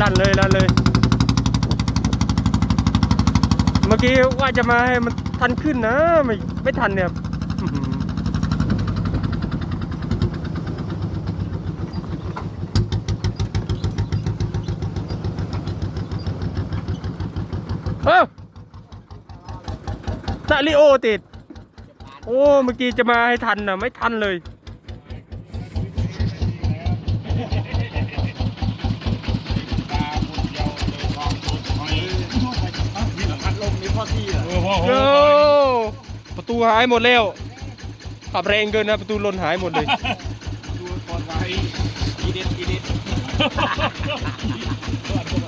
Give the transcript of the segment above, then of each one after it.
ลั่นเลยลั่นเลย เมื่อกี้ว่าจะมาให้มันทันขึ้นนะ ไม่ไม่ทันเนี่ยอื้ออเอ้าซาริโอติด โอ้ เมื่อกี้จะมาให้ทันนะไม่ทันเลย ลมนี่พ่อที่อะโอ้โหโอ้ประตูหายหมดแล้วขับแรงเกินนะประตูหล่นหายหมดเลย ดูก่อนไว้อีเด็ดอีเด็ด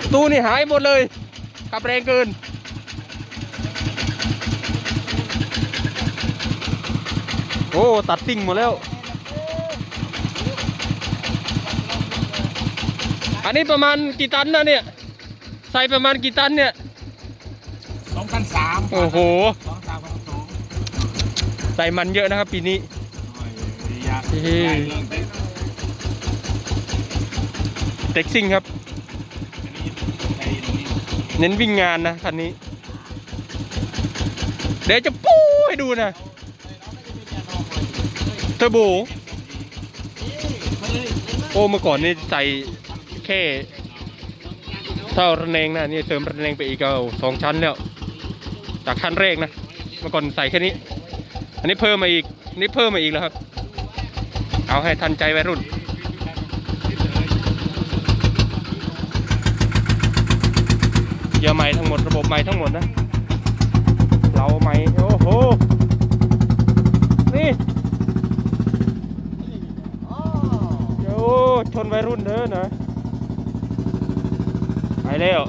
ประตูนี่หายหมดเลยขับแรงเกิน โอ้ตัดติ่งหมดแล้ว อันนี้ประมาณกี่ตันนะเนี่ย ใส่ประมาณกี่ตันเนี่ยสองพันสาม โอ้โห สองสามพันสองใส่มันเยอะนะครับปีนี้อยากเฮ้ใหญ่เรื่องเต็มเต็กซิ่งครับ อันนี้ใจตรงนี้เน้นวิ่งงานนะคันนี้ เดี๋ยวจะปู้ให้ดูนะเทอร์โบโอ้เมื่อก่อนนี่ใส่แค่เท่าระแนงนะนี่เติมระแนงไปอีกเอาสองชั้นแล้ว จากชั้นแรกนะเมื่อก่อนใส่แค่นี้ อันนี้เพิ่มมาอีกอันนี้เพิ่มมาอีกแล้วครับ เอาให้ทันใจวัยรุ่นเยอะใหม่ทั้งหมดระบบใหม่ทั้งหมดนะเราใหม่โอ้โหนี่โอ้ชนวัยรุ่นเด้อนะไปแล้ว